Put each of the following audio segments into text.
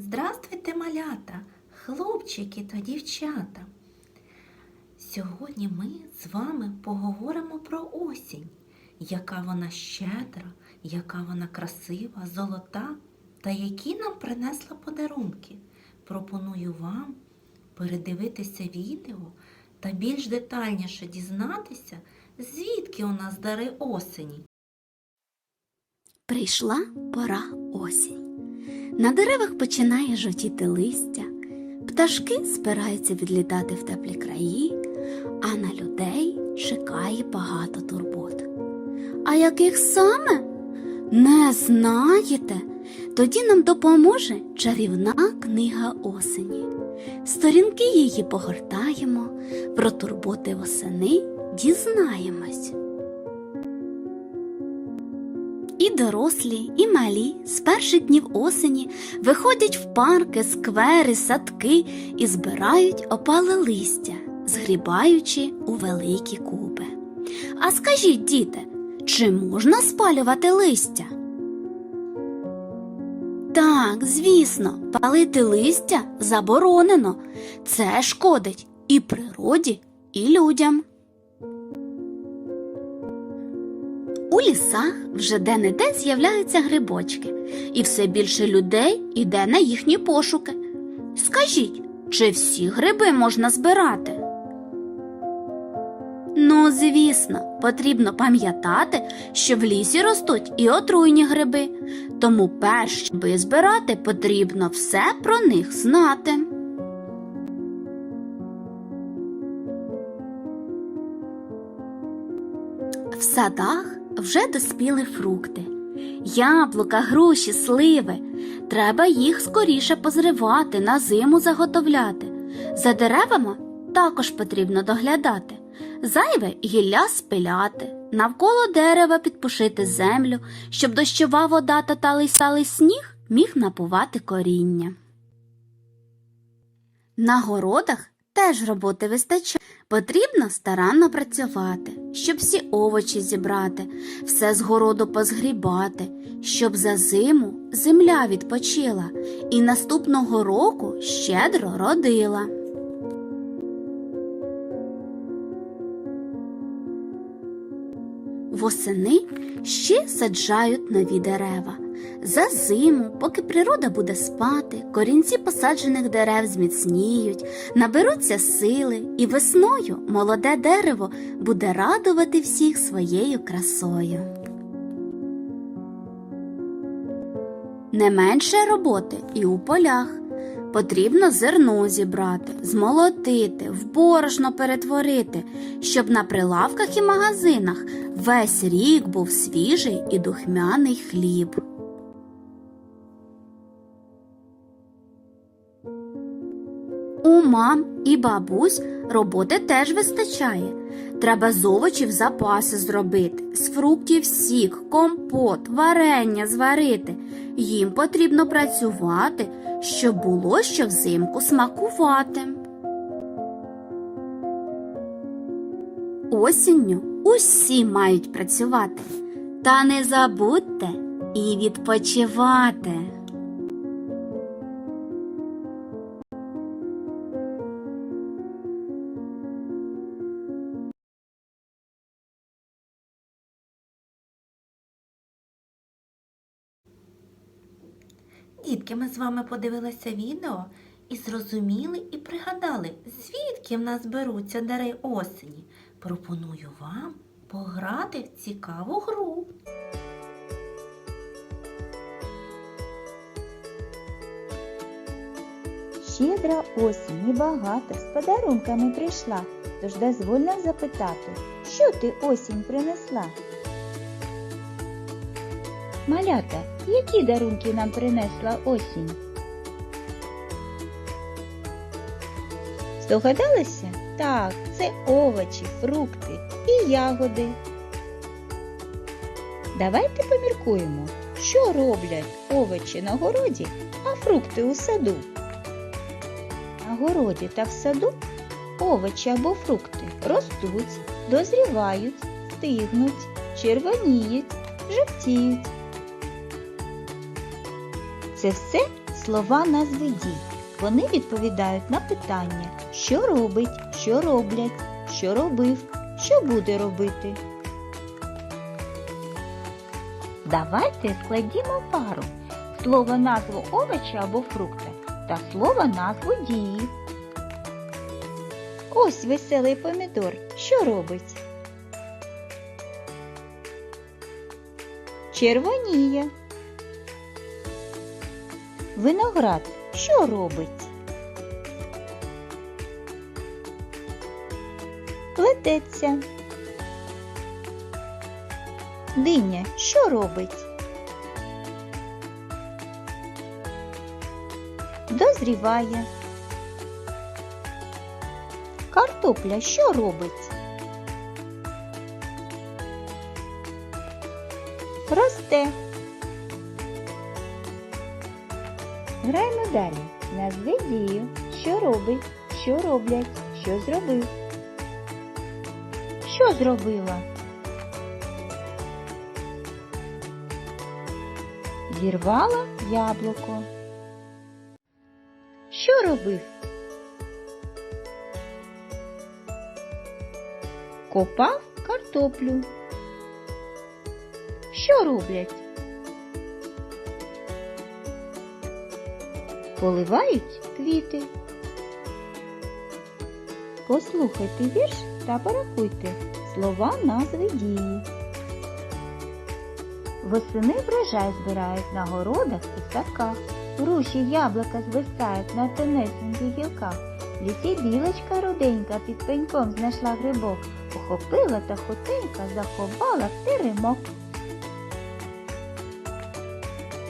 Здравствуйте, малята, хлопчики та дівчата. Сьогодні ми з вами поговоримо про осінь, яка вона щедра, яка вона красива, золота та які нам принесла подарунки. Пропоную вам передивитися відео та більш детальніше дізнатися, звідки у нас дари осені. Прийшла пора осінь. На деревах починає жовтіти листя, пташки збираються відлітати в теплі краї, а на людей чекає багато турбот. А яких саме? Не знаєте? Тоді нам допоможе чарівна книга осені. Сторінки її погортаємо, про турботи восени дізнаємось. І дорослі, і малі з перших днів осені виходять в парки, сквери, садки і збирають опале листя, згрібаючи у великі купи. А скажіть, діти, чи можна спалювати листя? Так, звісно, палити листя заборонено. Це шкодить і природі, і людям. Лісах вже де-не-де з'являються грибочки, і все більше людей іде на їхні пошуки. Скажіть, чи всі гриби можна збирати? Ну, звісно, потрібно пам'ятати, що в лісі ростуть і отруйні гриби, тому перш щоб збирати, потрібно все про них знати. В садах вже доспіли фрукти. Яблука, груші, сливи. Треба їх скоріше позривати, на зиму заготовляти. За деревами також потрібно доглядати. Зайве гілля спиляти, навколо дерева підпушити землю, щоб дощова вода та талий сталий сніг міг напувати коріння. На городах теж роботи вистачає. Потрібно старанно працювати, щоб всі овочі зібрати, все з городу позгрібати, щоб за зиму земля відпочила і наступного року щедро родила. Восени ще саджають нові дерева. За зиму, поки природа буде спати, корінці посаджених дерев зміцніють, наберуться сили, і весною молоде дерево буде радувати всіх своєю красою. Не менше роботи і у полях. Потрібно зерно зібрати, змолотити, в борошно перетворити, щоб на прилавках і магазинах весь рік був свіжий і духмяний хліб. У мам і бабусь роботи теж вистачає. Треба з овочів запаси зробити, з фруктів сік, компот, варення зварити. Їм потрібно працювати, щоб було що взимку смакувати. Осінню усі мають працювати. Та не забудьте і відпочивати. Дітки, ми з вами подивилися відео і зрозуміли і пригадали, звідки в нас беруться дари осені. Пропоную вам пограти в цікаву гру. Щедра осінь і багата з подарунками прийшла, тож дозволь нам запитати, що ти осінь принесла? Малята, які дарунки нам принесла осінь? Здогадалися? Так, це овочі, фрукти і ягоди. Давайте поміркуємо, що роблять овочі на городі, а фрукти у саду. На городі та в саду овочі або фрукти ростуть, дозрівають, стигнуть, червоніють, жовтіють. Це все слова назви дій. Вони відповідають на питання, що робить, що роблять, що робив, що буде робити. Давайте складімо пару. Слово назву овоча або фрукта та слово назву дії. Ось веселий помідор. Що робить? Червоніє. Виноград що робить? Плететься. Диня що робить? Дозріває. Картопля що робить? Росте. Граємо далі. Назви дію, що робить, що роблять, що зробив. Що зробила? Зірвала яблуко. Що робив? Копав картоплю. Що роблять? Поливають квіти. Послухайте вірш та порахуйте слова назви дії. Восени врожай збирають на городах і садках. Груші яблука звисають на тонесеньких гілках. В лісі білочка руденька під пеньком знайшла грибок, ухопила та хутенько заховала в теремок.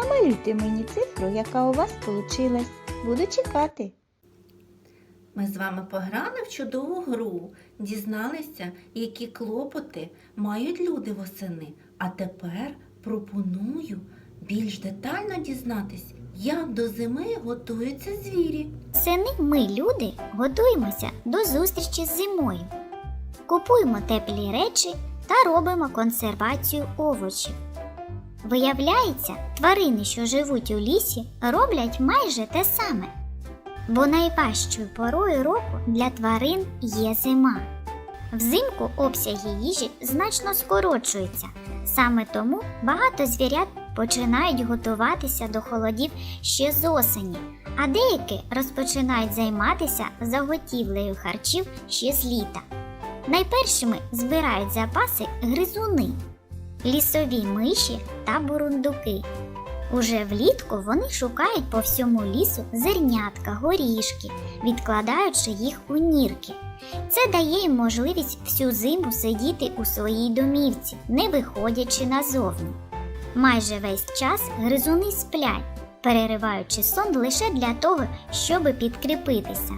Намалюйте мені цифру, яка у вас получилась. Буду чекати. Ми з вами пограли в чудову гру, дізналися, які клопоти мають люди восени. А тепер пропоную більш детально дізнатись, як до зими готуються звірі. Сини ми, люди, готуємося до зустрічі з зимою. Купуємо теплі речі та робимо консервацію овочів. Виявляється, тварини, що живуть у лісі, роблять майже те саме. Бо найважчою порою року для тварин є зима. Взимку обсяги їжі значно скорочуються. Саме тому багато звірят починають готуватися до холодів ще з осені, а деякі розпочинають займатися заготівлею харчів ще з літа. Найпершими збирають запаси гризуни, лісові миші та бурундуки. Уже влітку вони шукають по всьому лісу зернятка, горішки, відкладаючи їх у нірки. Це дає їм можливість всю зиму сидіти у своїй домівці, не виходячи назовні. Майже весь час гризуни сплять, перериваючи сон лише для того, щоб підкріпитися.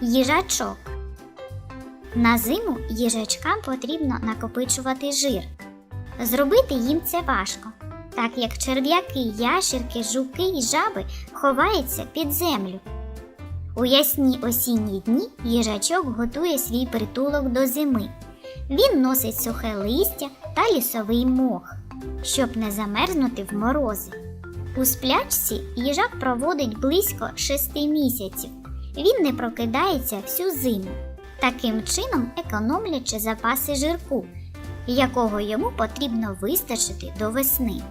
Їжачок на зиму їжачкам потрібно накопичувати жир. Зробити їм це важко, так як черв'яки, ящерки, жуки і жаби ховаються під землю. У ясні осінні дні їжачок готує свій притулок до зими. Він носить сухе листя та лісовий мох, щоб не замерзнути в морози. У сплячці їжак проводить близько шести місяців. Він не прокидається всю зиму, таким чином економлячи запаси жирку, якого йому потрібно вистачити до весни.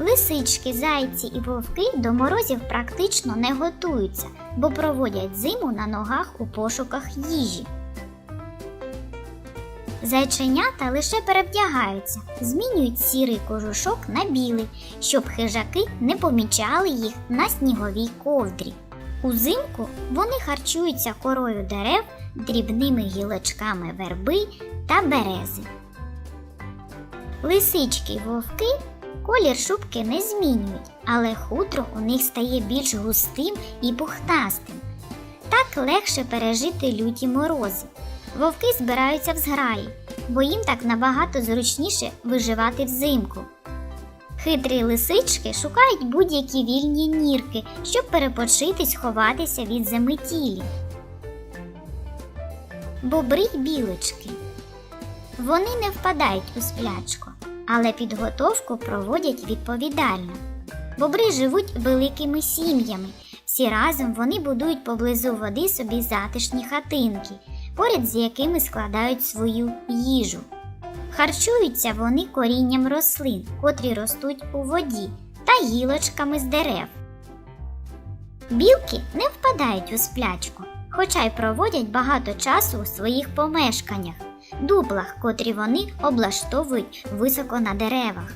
Лисички, зайці і вовки до морозів практично не готуються, бо проводять зиму на ногах у пошуках їжі. Зайченята лише перевдягаються, змінюють сірий кожушок на білий, щоб хижаки не помічали їх на сніговій ковдрі. Узимку вони харчуються корою дерев, дрібними гілочками верби та берези. Лисички й вовки колір шубки не змінюють, але хутро у них стає більш густим і пухнастим. Так легше пережити люті морози. Вовки збираються в зграї, бо їм так набагато зручніше виживати взимку. Хитрі лисички шукають будь-які вільні нірки, щоб перепочити сховатися від заметілі. Бобри й білочки. Вони не впадають у сплячку. але підготовку проводять відповідально. Бобри живуть великими сім'ями. Всі разом вони будують поблизу води собі затишні хатинки, поряд з якими складають свою їжу. Харчуються вони корінням рослин, котрі ростуть у воді, та гілочками з дерев. Білки не впадають у сплячку, хоча й проводять багато часу у своїх помешканнях, дуплах, котрі вони облаштовують високо на деревах.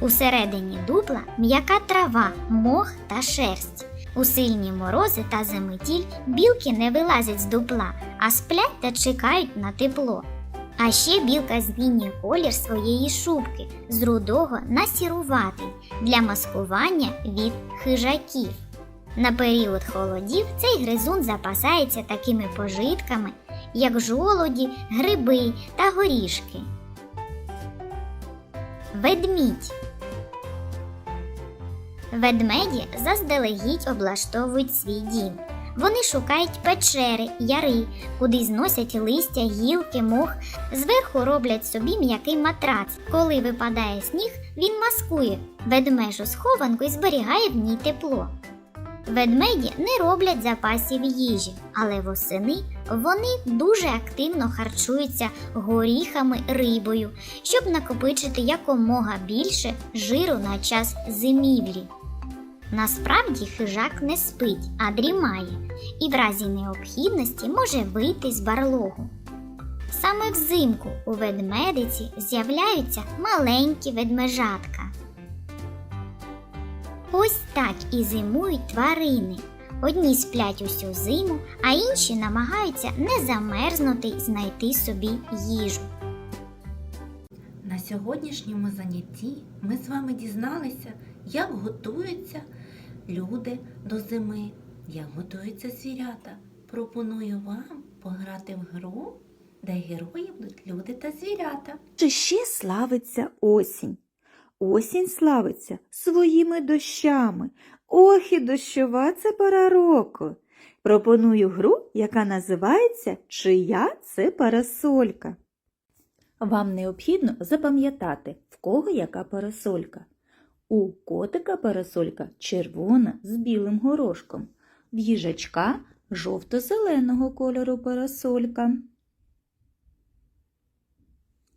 Усередині дупла м'яка трава, мох та шерсть. У сильні морози та заметіль білки не вилазять з дупла, а сплять та чекають на тепло. А ще білка змінює колір своєї шубки з рудого на сіруватий для маскування від хижаків. На період холодів цей гризун запасається такими пожитками, як жолуді, гриби та горішки. Ведмідь Ведмеді заздалегідь облаштовують свій дім. Вони шукають печери, яри, куди зносять листя, гілки, мох, зверху роблять собі м'який матрац. Коли випадає сніг, він маскує ведмежу схованку і зберігає в ній тепло. Ведмеді не роблять запасів їжі, але восени вони дуже активно харчуються горіхами, рибою, щоб накопичити якомога більше жиру на час зимівлі. Насправді хижак не спить, а дрімає, і в разі необхідності може вийти з барлогу. Саме взимку у ведмедиці з'являються маленькі ведмежатка. Ось так і зимують тварини. Одні сплять усю зиму, а інші намагаються не замерзнути й знайти собі їжу. На сьогоднішньому занятті ми з вами дізналися, як готуються люди до зими, як готуються звірята. Пропоную вам пограти в гру, де герої будуть люди та звірята. Чи ще славиться осінь? Осінь славиться своїми дощами. Ох і дощова це пора року. Пропоную гру, яка називається Чия це парасолька. Вам необхідно запам'ятати, в кого яка парасолька. У котика парасолька червона з білим горошком, в їжачка жовто-зеленого кольору парасолька.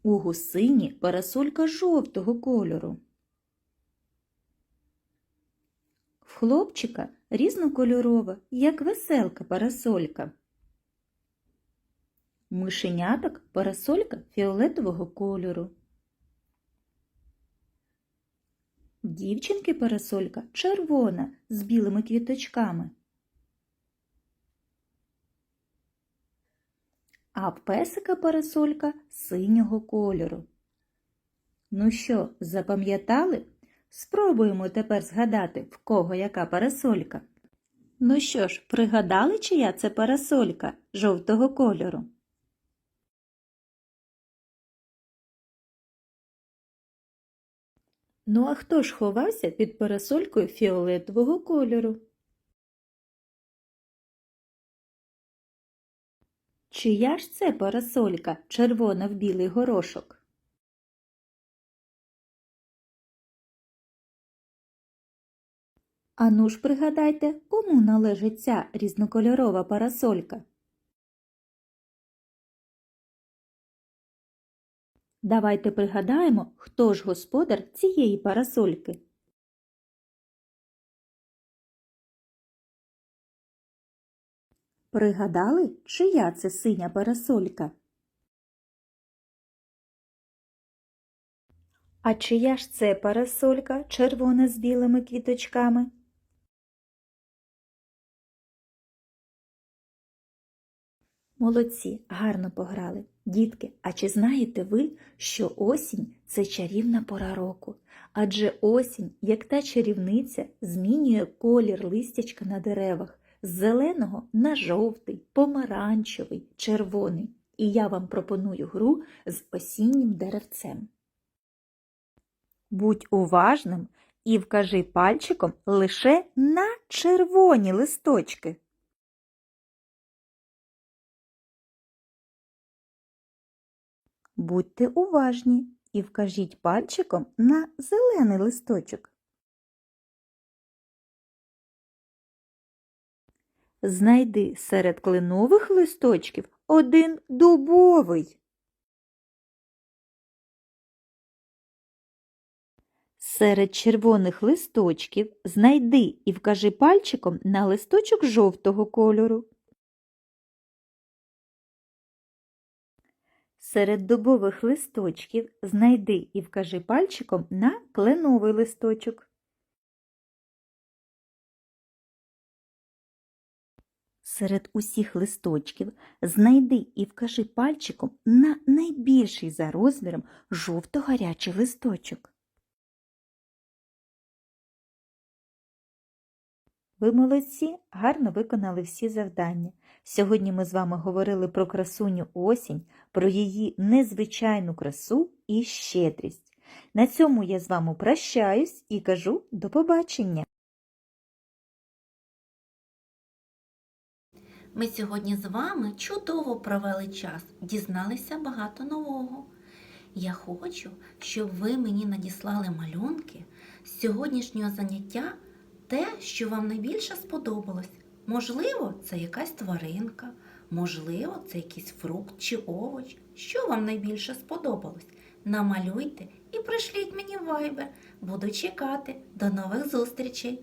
У гусині парасолька жовтого кольору. В хлопчика різнокольорова, як веселка парасолька. Мишеняток парасолька фіолетового кольору. В дівчинки парасолька червона з білими квіточками. а в песика парасолька синього кольору. Ну що, запам'ятали? Спробуємо тепер згадати, в кого яка парасолька. Ну що ж, пригадали, чия це парасолька жовтого кольору? Ну а хто ж ховався під парасолькою фіолетового кольору? Чия ж це парасолька, червона в білий горошок? Ану ж пригадайте, кому належить ця різнокольорова парасолька? Давайте пригадаємо, хто ж господар цієї парасольки. Пригадали, чия це синя парасолька? А чия ж це парасолька, червона з білими квіточками? Молодці, гарно пограли. Дітки, а чи знаєте ви, що осінь це чарівна пора року? Адже осінь, як та чарівниця, змінює колір листячка на деревах з зеленого на жовтий, помаранчевий, червоний. І я вам пропоную гру з осіннім деревцем. Будь уважним і вкажи пальчиком лише на червоні листочки. Будьте уважні і вкажіть пальчиком на зелений листочок. Знайди серед кленових листочків один дубовий. Серед червоних листочків знайди і вкажи пальчиком на листочок жовтого кольору. Серед дубових листочків знайди і вкажи пальчиком на кленовий листочок. Серед усіх листочків знайди і вкажи пальчиком на найбільший за розміром жовто-гарячий листочок. Ви молодці, гарно виконали всі завдання. Сьогодні ми з вами говорили про красуню осінь, про її незвичайну красу і щедрість. На цьому я з вами прощаюсь і кажу до побачення. Ми сьогодні з вами чудово провели час, дізналися багато нового. Я хочу, щоб ви мені надіслали малюнки з сьогоднішнього заняття те, що вам найбільше сподобалось. Можливо, це якась тваринка, можливо, це якийсь фрукт чи овоч. Що вам найбільше сподобалось? Намалюйте і пришліть мені вайбер. Буду чекати. До нових зустрічей!